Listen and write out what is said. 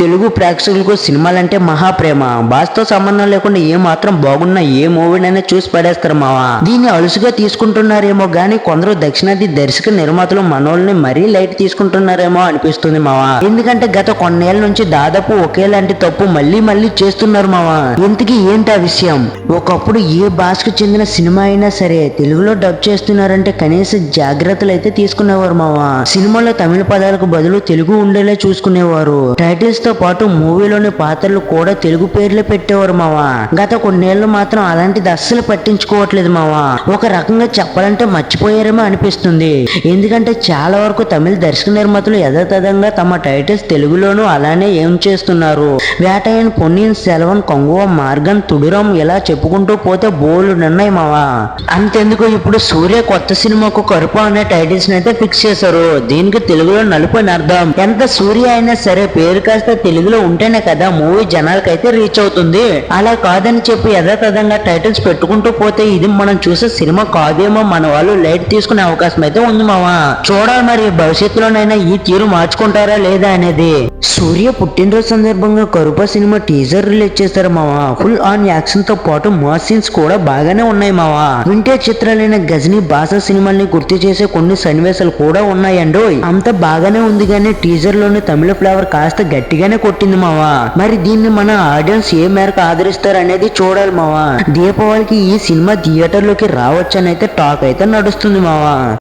తెలుగు ప్రేక్షకులకు సినిమాలంటే మహాప్రేమ భాషతో సంబంధం లేకుండా ఏ మాత్రం బాగున్నా ఏ మూవీనైనా చూసి పడేస్తారు మావా. దీన్ని అలుసుగా తీసుకుంటున్నారేమో గానీ కొందరు దక్షిణాది దర్శక నిర్మాతలు మనోళ్ళని మరీ లైట్ తీసుకుంటున్నారేమో అనిపిస్తుంది మావా. ఎందుకంటే గత కొన్నేళ్ళ నుంచి దాదాపు ఒకేలాంటి తప్పు మళ్ళీ మళ్ళీ చేస్తున్నారు మావా. ఇంతకీ ఏంటి ఆ విషయం? ఒకప్పుడు ఏ భాషకు చెందిన సినిమా అయినా సరే తెలుగులో డబ్ చేస్తున్నారంటే కనీస జాగ్రత్తలు అయితే తీసుకునేవారు మావా. సినిమాలో తమిళ పదాలకు బదులు తెలుగు ఉండేలా చూసుకునేవారు. టైటిల్స్ తో పాటు మూవీలోని పాత్రలు కూడా తెలుగు పేర్లు పెట్టేవారు మావా. గత కొన్నేళ్ళు మాత్రం అలాంటిది అస్సలు పట్టించుకోవట్లేదు మావా. ఒక రకంగా చెప్పాలంటే మర్చిపోయారేమో అనిపిస్తుంది. ఎందుకంటే చాలా వరకు తమిళ దర్శక నిర్మాతలు యథాతథంగా తమ టైటిల్స్ తెలుగులోనూ అలానే ఏం చేస్తున్నారు. వేటయన్ పొన్నియన్ సెలవన్ కొంగువ మార్గన్ తుడురం ఇలా చెప్పుకుంటూ పోతే బోలు ఉన్నాయి మావా. అంతెందుకు ఇప్పుడు సూర్య కొత్త సినిమాకు కరుపు అనే టైటిల్స్ అయితే ఫిక్స్ చేశారు. దీనికి తెలుగులో నలుపు అని అర్థం. ఎంత సూర్య అయినా సరే పేరు కాస్త తెలుగులో ఉంటేనే కదా మూవీ జనాలకైతే రీచ్ అవుతుంది. అలా కాదని చెప్పి యథాతథంగా టైటిల్స్ పెట్టుకుంటూ పోతే ఇది మనం చూసే సినిమా కాదేమో మన వాళ్ళు లైట్ తీసుకునే అవకాశం అయితే ఉంది మావా. చూడాలి మరి భవిష్యత్తులోనైనా ఈ తీరు మార్చుకుంటారా లేదా అనేది. సూర్య పుట్టినరోజు సందర్భంగా కరుప సినిమా టీజర్ రిలీజ్ చేశారు మావా. ఫుల్ ఆన్ యాక్షన్తో పాటు మా సీన్స్ కూడా బాగానే ఉన్నాయి మావా. వింటేజ్ చిత్రాలైన గజనీ భాష సినిమాల్ని గుర్తు చేసే కొన్ని సన్నివేశాలు కూడా ఉన్నాయండో అంత బాగానే ఉంది కానీ టీజర్లోని తమిళ ఫ్లేవర్ కాస్త గట్టిగా గట్టిగానే కొట్టింది మావా. మరి దీన్ని మన ఆడియన్స్ ఏ మేరకు ఆదరిస్తారు అనేది చూడాలి మావా. దీపావళికి ఈ సినిమా థియేటర్లోకి రావచ్చని అయితే టాక్ అయితే నడుస్తుంది మావా.